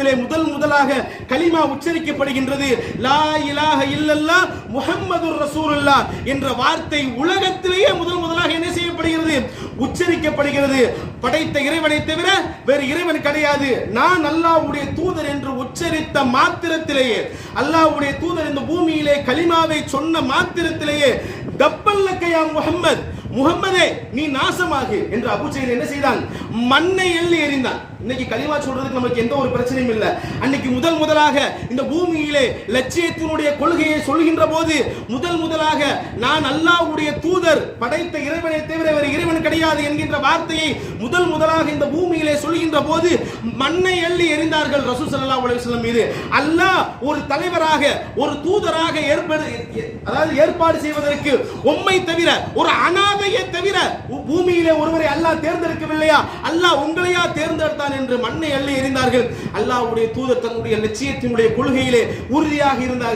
உலகத்திலே முதல் முதலாக கலிமா உச்சரிக்கப்படுகின்றது. லா இலாக இல்லல்லா முகம்மது ரசூலுல்லா என்ற வார்த்தை உலகத்திலேயே முதல் முதலாக என்ன செய்யப்படுகிறது? உச்சரிக்கப்படுகிறது. படைத்த இறைவனை தவிர வேறு இறைவன் கிடையாது. நான் அல்லாஹ்வுடைய தூதர் என்று உச்சரித்த மாத்திரத்திலேயே அல்லாஹ்வுடைய தூதர் இந்த பூமியிலே கலிமாவை சொன்ன மாத்திரத்திலேயே தப்பல்லக்கையா முகம்மது முகம்மதே நீ நாசமாகு என்று அபுஜெயில் என்ன செய்தான்? மண்ணை எள்ளி எறிந்தான். இன்னைக்கு கலிமா சொல்றதுக்கு நமக்கு எந்த ஒரு பிரச்சனையும் இல்லை. அன்னைக்கு முதல் முதலாக இந்த பூமியிலே லட்சியத்தினுடைய கொள்கையை சொல்கின்ற போது முதல் முதலாக நான் அல்லாஹ்வுடைய தூதர் படைத்த இறைவனை தவிர வேறு இறைவன் கிடையாது என்கின்ற வார்த்தையை முதல் முதலாக இந்த பூமியிலே சொல்கின்ற போது மண்ணை எள்ளி எறிந்தார்கள் ரசூல் சல்லா அலைஹி மீது. அல்லாஹ் ஒரு தலைவராக ஒரு தூதராக ஏற்படு அதாவது ஏற்பாடு செய்வதற்கு உம்மை தவிர ஒரு அனாதையை தவிர பூமியிலே ஒருவரை அல்லாஹ் தேர்ந்தெடுக்கவில்லையா? அல்லாஹ் உங்களையா தேர்ந்தெடுத்தார் தேர்ந்தெடுத்தான் என்று மண்ணை அள்ளி எறிந்தார்கள். அல்லாவுடைய தூதர் தன்னுடைய லட்சியத்தினுடைய கொள்கையிலே உறுதியாக இருந்தார்கள்.